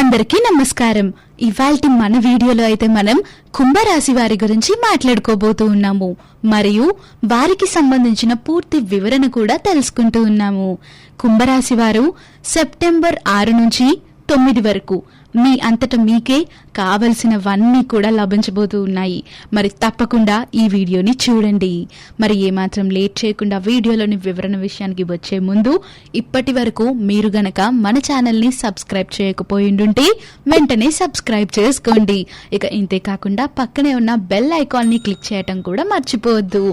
అందరికీ నమస్కారం. ఇవాల్టి మన వీడియోలో అయితే మనం కుంభరాశి వారి గురించి మాట్లాడుకోబోతూ ఉన్నాము. మరియు వారికి సంబంధించిన పూర్తి వివరణ కూడా తెలుసుకుంటూ ఉన్నాము. కుంభరాశి వారు సెప్టెంబర్ ఆరు నుంచి తొమ్మిది వరకు. మీ అంతట మీకే కావలసినవన్నీ కూడా లభించబోతూ ఉన్నాయి. మరి తప్పకుండా ఈ వీడియోని చూడండి. మరి ఏమాత్రం లేట్ చేయకుండా వీడియోలోని వివరణ విషయానికి వచ్చే ముందు ఇప్పటి వరకు మీరు గనక మన ఛానల్ని సబ్స్క్రైబ్ చేయకపోయిండుంటే వెంటనే సబ్స్క్రైబ్ చేసుకోండి. ఇక ఇంతే కాకుండా పక్కనే ఉన్న బెల్ ఐకాన్ని క్లిక్ చేయటం కూడా మర్చిపోవద్దు.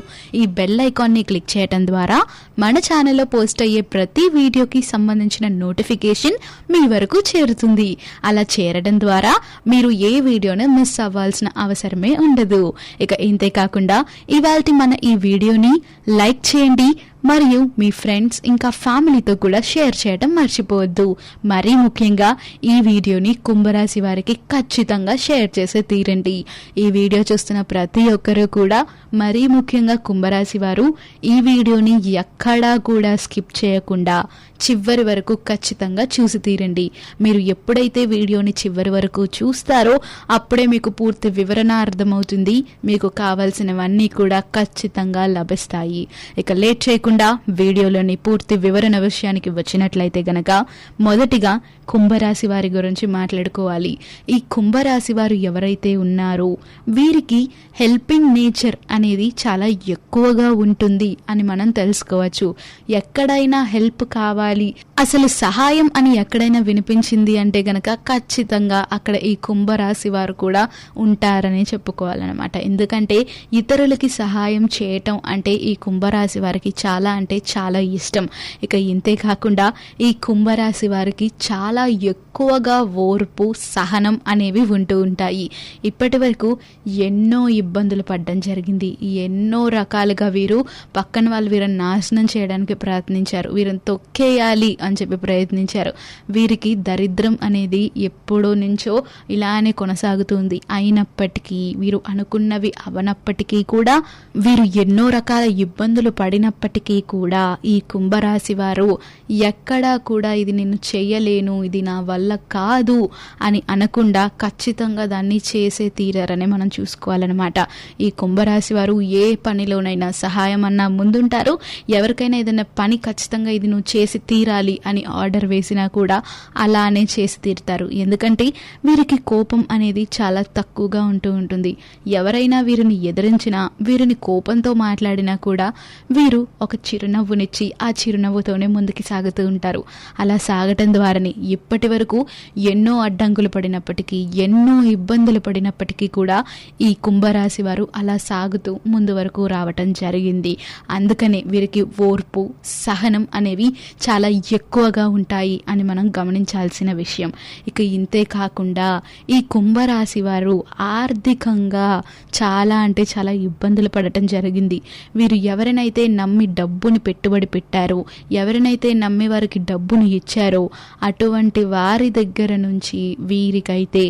ఈ బెల్ ఐకాన్ని క్లిక్ చేయటం ద్వారా మన ఛానల్లో పోస్ట్ అయ్యే ప్రతి వీడియోకి సంబంధించిన నోటిఫికేషన్ మీ వరకు చేరుతుంది అలా చేరడం ద్వారా మీరు ఏ వీడియోను మిస్ అవ్వాల్సిన అవసరమే ఉండదు. ఇక ఇంతే కాకుండా ఇవాల్టి మన ఈ వీడియోని లైక్ చేయండి మరియు మీ ఫ్రెండ్స్ ఇంకా ఫ్యామిలీతో కూడా షేర్ చేయడం మర్చిపోవద్దు. మరీ ముఖ్యంగా ఈ వీడియోని కుంభరాశి వారికి ఖచ్చితంగా షేర్ చేసే తీరండి. ఈ వీడియో చూస్తున్న ప్రతి ఒక్కరూ కూడా మరీ ముఖ్యంగా కుంభరాశి వారు ఈ వీడియోని ఎక్కడా కూడా స్కిప్ చేయకుండా చివరి వరకు ఖచ్చితంగా చూసి తీరండి. మీరు ఎప్పుడైతే వీడియోని చివరి వరకు చూస్తారో అప్పుడే మీకు పూర్తి వివరణ అర్థమవుతుంది. మీకు కావాల్సినవన్నీ కూడా ఖచ్చితంగా లభిస్తాయి. ఇక లేట్ చేయకుండా వీడియోలోని పూర్తి వివరణ విషయానికి వచ్చినట్లయితే గనక మొదటిగా కుంభరాశి వారి గురించి మాట్లాడుకోవాలి. ఈ కుంభరాశి వారు ఎవరైతే ఉన్నారో వీరికి హెల్పింగ్ నేచర్ అనేది చాలా ఎక్కువగా ఉంటుంది అని మనం తెలుసుకోవచ్చు. ఎక్కడైనా హెల్ప్ కావాలి. అసలు సహాయం అని ఎక్కడైనా వినిపించింది అంటే గనక ఖచ్చితంగా అక్కడ ఈ కుంభరాశి వారు కూడా ఉంటారని చెప్పుకోవాలన్నమాట. ఎందుకంటే ఇతరులకి సహాయం చేయటం అంటే ఈ కుంభరాశి వారికి చాలా అంటే చాలా ఇష్టం. ఇక ఇంతే కాకుండా ఈ కుంభరాశి వారికి చాలా ఎక్కువగా ఓర్పు సహనం అనేవి ఉంటూ ఉంటాయి. ఇప్పటి వరకు ఎన్నో ఇబ్బందులు పడడం జరిగింది. ఎన్నో రకాలుగా వీరు పక్కన వాళ్ళు వీరిని నాశనం చేయడానికి ప్రయత్నించారు. వీరిని తొక్కేయాలి అని చెప్పి ప్రయత్నించారు. వీరికి దరిద్రం అనేది ఎప్పుడో నుంచో ఇలానే కొనసాగుతుంది. అయినప్పటికీ వీరు అనుకున్నవి అవనప్పటికీ కూడా వీరు ఎన్నో రకాల ఇబ్బందులు పడినప్పటికీ కూడా ఈ కుంభరాశి వారు ఎక్కడా కూడా ఇది నేను చేయలేను ఇది నా వల్ల కాదు అని అనకుండా ఖచ్చితంగా దాన్ని చేసే తీరారని మనం చూసుకోవాలన్నమాట. ఈ కుంభరాశి వారు ఏ పనిలోనైనా సహాయం అన్నా ముందుంటారు. ఎవరికైనా ఏదైనా పని ఖచ్చితంగా ఇది నువ్వు చేసి తీరాలి అని ఆర్డర్ వేసినా కూడా అలానే చేసి తీరుతారు. ఎందుకంటే వీరికి కోపం అనేది చాలా తక్కువగా ఉంటూ ఉంటుంది. ఎవరైనా వీరిని ఎదిరించినా వీరిని కోపంతో మాట్లాడినా కూడా వీరు ఒక చిరునవ్వునిచ్చి ఆ చిరునవ్వుతోనే ముందుకు సాగుతూ ఉంటారు. అలా సాగటం ద్వారానే ఇప్పటి వరకు ఎన్నో అడ్డంకులు పడినప్పటికీ ఎన్నో ఇబ్బందులు పడినప్పటికీ కూడా ఈ కుంభరాశి వారు అలా సాగుతూ ముందు వరకు రావటం జరిగింది. అందుకనే వీరికి ఓర్పు సహనం అనేవి చాలా ఎక్కువగా ఉంటాయి అని మనం గమనించాల్సిన విషయం. ఇక ఇంతే కాకుండా ఈ కుంభరాశి వారు ఆర్థికంగా చాలా అంటే చాలా ఇబ్బందులు పడటం జరిగింది. వీరు ఎవరినైతే నమ్మి డబ్బుని పెట్టుబడి పెట్టారో. ఎవరినైతే నమ్మి వారికి డబ్బును ఇచ్చారో అటువంటి వారి దగ్గర నుంచి వీరికైతే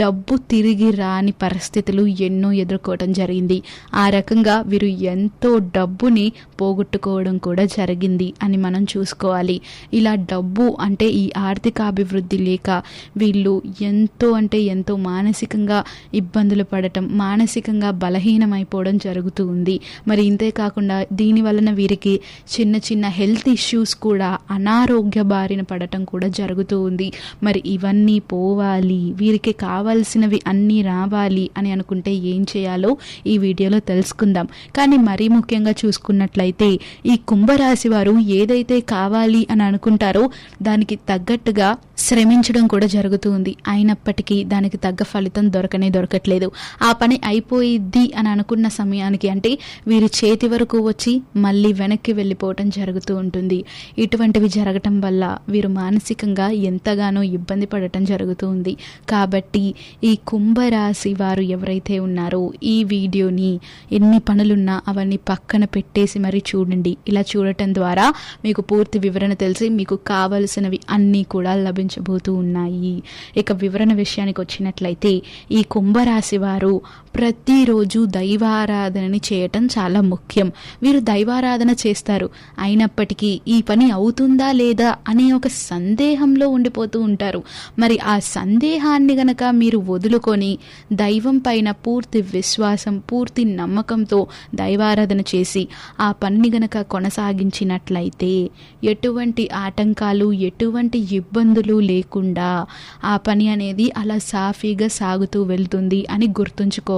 డబ్బు తిరిగి రాని పరిస్థితులు ఎన్నో ఎదుర్కోవడం జరిగింది. ఆ రకంగా వీరు ఎంతో డబ్బుని పోగొట్టుకోవడం కూడా జరిగింది అని మనం చూసుకోవాలి. ఇలా డబ్బు అంటే ఈ ఆర్థిక అభివృద్ధి లేక వీళ్ళు ఎంతో అంటే ఎంతో మానసికంగా ఇబ్బందులు పడటం మానసికంగా బలహీనమైపోవడం జరుగుతూ ఉంది. మరి ఇంతే కాకుండా దీని వలన వీరికి చిన్న చిన్న హెల్త్ ఇష్యూస్ కూడా అనారోగ్య బారిన పడటం కూడా జరుగుతూ ఉంది. మరి ఇవన్నీ పోవాలి వీరికి కావాల్సినవి అన్నీ రావాలి అని అనుకుంటే ఏం చేయాలో ఈ వీడియోలో తెలుసుకుందాం. కానీ మరీ ముఖ్యంగా చూసుకున్నట్లయితే ఈ కుంభరాశి వారు ఏదైతే కావాలి అని అనుకుంటారో దానికి తగ్గట్టుగా శ్రమించడం కూడా జరుగుతూ ఉంది. అయినప్పటికీ దానికి తగ్గ ఫలితం దొరకనే దొరకట్లేదు. ఆ పని అయిపోయిద్ది అని అనుకున్న సమయానికి అంటే వీరి చేతి వరకు వచ్చి మళ్ళీ వెనక్కి వెళ్ళిపోవటం జరుగుతూ ఉంటుంది. ఇటువంటివి జరగటం వల్ల వీరు మానసికంగా ఎంతగానో ఇబ్బంది పడటం జరుగుతూ ఉంది. కాబట్టి ఈ కుంభరాశి వారు ఎవరైతే ఉన్నారో ఈ వీడియోని ఎన్ని పనులున్నా అవన్నీ పక్కన పెట్టేసి మరి చూడండి. ఇలా చూడటం ద్వారా మీకు పూర్తి వివరణ తెలిసి మీకు కావలసినవి అన్నీ కూడా లభించబోతూ ఉన్నాయి. ఇక వివరణ విషయానికి వచ్చినట్లయితే ఈ కుంభరాశి వారు ప్రతిరోజు దైవారాధనని చేయటం చాలా ముఖ్యం. వీరు దైవారాధన చేస్తారు. అయినప్పటికీ ఈ పని అవుతుందా లేదా అనే ఒక సందేహంలో ఉండిపోతూ ఉంటారు. మరి ఆ సందేహాన్ని గనక మీరు వదులుకొని దైవం పైన పూర్తి విశ్వాసం పూర్తి నమ్మకంతో దైవారాధన చేసి ఆ పనిని గనక కొనసాగించినట్లయితే ఎటువంటి ఆటంకాలు ఎటువంటి ఇబ్బందులు లేకుండా ఆ పని అనేది అలా సాఫీగా సాగుతూ వెళ్తుంది అని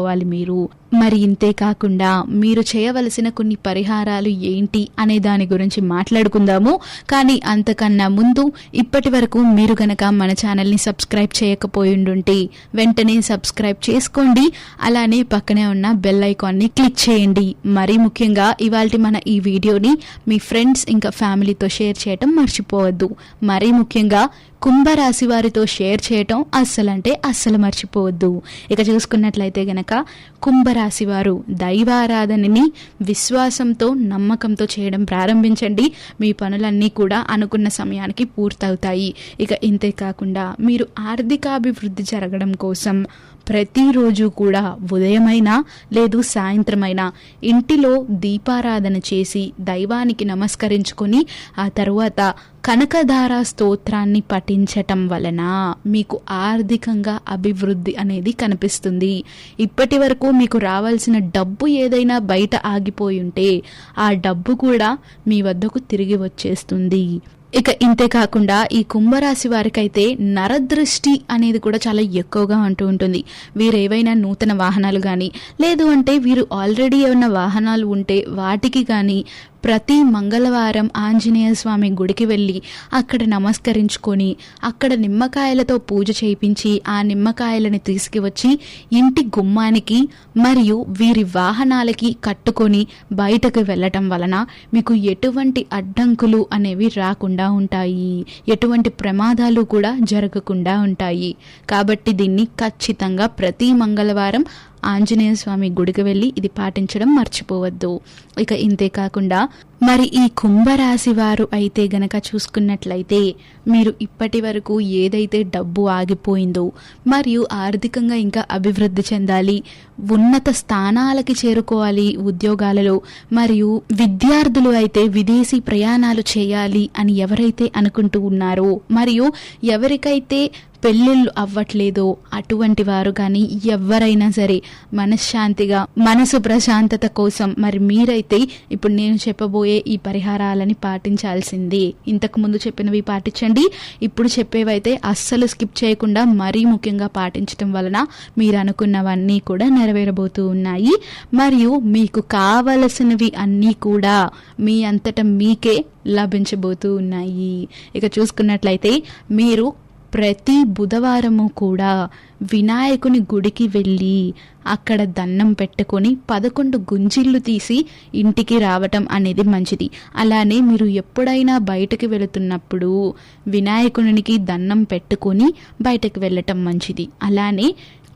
చేసుకోవాలి మీరు మరి ఇంతే కాకుండా మీరు చేయవలసిన కొన్ని పరిహారాలు ఏంటి అనే దాని గురించి మాట్లాడుకుందాము. కానీ అంతకన్నా ముందు ఇప్పటి వరకు మీరు గనక మన ఛానల్ని సబ్స్క్రైబ్ చేయకపోయిండుంటే వెంటనే సబ్స్క్రైబ్ చేసుకోండి. అలానే పక్కనే ఉన్న బెల్ ఐకాన్ని క్లిక్ చేయండి. మరీ ముఖ్యంగా ఇవాళ మన ఈ వీడియోని మీ ఫ్రెండ్స్ ఇంకా ఫ్యామిలీతో షేర్ చేయటం మర్చిపోవద్దు. మరీ ముఖ్యంగా కుంభరాశి వారితో షేర్ చేయటం అస్సలంటే అస్సలు మర్చిపోవద్దు. ఇక చూసుకున్నట్లయితే గనక కుంభరాశి వారు దైవారాధనని విశ్వాసంతో నమ్మకంతో చేయడం ప్రారంభించండి. మీ పనులన్నీ కూడా అనుకున్న సమయానికి పూర్తవుతాయి. ఇక ఇంతే కాకుండా మీరు ఆర్థికాభివృద్ధి జరగడం కోసం ప్రతిరోజు కూడా ఉదయమైనా లేదు సాయంత్రమైనా ఇంటిలో దీపారాధన చేసి దైవానికి నమస్కరించుకొని ఆ తరువాత కనకధార స్తోత్రాన్ని పఠించటం వలన మీకు ఆర్థికంగా అభివృద్ధి అనేది కనిపిస్తుంది. ఇప్పటి వరకు మీకు రావాల్సిన డబ్బు ఏదైనా బయట ఆగిపోయి ఉంటే ఆ డబ్బు కూడా మీ వద్దకు తిరిగి వచ్చేస్తుంది. ఇక ఇంతే కాకుండా ఈ కుంభరాశి వారికైతే నరదృష్టి అనేది కూడా చాలా ఎక్కువగా ఉంటూ ఉంటుంది. వీరు ఏవైనా నూతన వాహనాలు కానీ లేదు అంటే వీరు ఆల్రెడీ ఏమైనా వాహనాలు ఉంటే వాటికి కానీ ప్రతి మంగళవారం ఆంజనేయ స్వామి గుడికి వెళ్ళి అక్కడ నమస్కరించుకొని అక్కడ నిమ్మకాయలతో పూజ చేయించి ఆ నిమ్మకాయలని తీసుకువచ్చి ఇంటి గుమ్మానికి మరియు వీరి వాహనాలకి కట్టుకొని బయటకు వెళ్ళటం వలన మీకు ఎటువంటి అడ్డంకులు అనేవి రాకుండా ఉంటాయి. ఎటువంటి ప్రమాదాలు కూడా జరగకుండా ఉంటాయి. కాబట్టి దీన్ని ఖచ్చితంగా ప్రతి మంగళవారం ఆంజనేయ స్వామి గుడికి వెళ్ళి ఇది పాటించడం మర్చిపోవద్దు. ఇక ఇంతే కాకుండా మరి ఈ కుంభరాశి వారు అయితే గనక చూసుకున్నట్లయితే మీరు ఇప్పటి వరకు ఏదైతే డబ్బు ఆగిపోయిందో మరియు ఆర్థికంగా ఇంకా అభివృద్ధి చెందాలి ఉన్నత స్థానాలకి చేరుకోవాలి ఉద్యోగాలలో మరియు విద్యార్థులు అయితే విదేశీ ప్రయాణాలు చేయాలి అని ఎవరైతే అనుకుంటూ ఉన్నారో మరియు ఎవరికైతే పెళ్ళిళ్ళు అవ్వట్లేదో అటువంటి వారు కానీ ఎవరైనా సరే మనశ్శాంతిగా మనసు ప్రశాంతత కోసం మరి మీరైతే ఇప్పుడు నేను చెప్పబోయే ఈ పరిహారాలని పాటించాల్సింది. ఇంతకు ముందు చెప్పినవి పాటించండి. ఇప్పుడు చెప్పేవైతే అస్సలు స్కిప్ చేయకుండా మరీ ముఖ్యంగా పాటించడం వలన మీరు అనుకున్నవన్నీ కూడా నెరవేరబోతూ ఉన్నాయి. మరియు మీకు కావలసినవి అన్నీ కూడా మీ అంతటా మీకే లభించబోతూ ఉన్నాయి. ఇక చూసుకున్నట్లయితే మీరు ప్రతి బుధవారము కూడా వినాయకుని గుడికి వెళ్ళి అక్కడ దన్నం పెట్టుకొని పదకొండు గుంజిళ్ళు తీసి ఇంటికి రావటం అనేది మంచిది. అలానే మీరు ఎప్పుడైనా బయటకు వెళుతున్నప్పుడు వినాయకునికి దన్నం పెట్టుకొని బయటకు వెళ్ళటం మంచిది. అలానే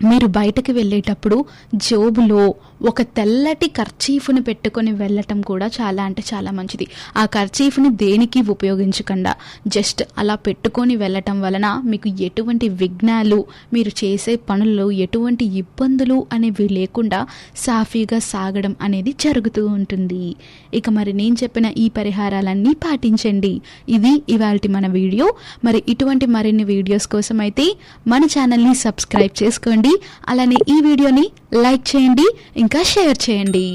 మీరు బయటకు వెళ్ళేటప్పుడు జోబులో ఒక తెల్లటి కర్చీఫ్ని పెట్టుకొని వెళ్ళటం కూడా చాలా అంటే చాలా మంచిది. ఆ కర్చీఫ్ని దేనికి ఉపయోగించకుండా జస్ట్ అలా పెట్టుకొని వెళ్ళటం వలన మీకు ఎటువంటి విఘ్నాలు మీరు చేసే పనుల్లో ఎటువంటి ఇబ్బందులు అనేవి లేకుండా సాఫీగా సాగడం అనేది జరుగుతూ ఉంటుంది. ఇక మరి నేను చెప్పిన ఈ పరిహారాలన్నీ పాటించండి. ఇది ఇవాళ మన వీడియో. మరి ఇటువంటి మరిన్ని వీడియోస్ కోసం అయితే మన ఛానల్ని సబ్స్క్రైబ్ చేసుకోండి. అలానే ఈ వీడియోని లైక్ చేయండి ఇంకా షేర్ చేయండి.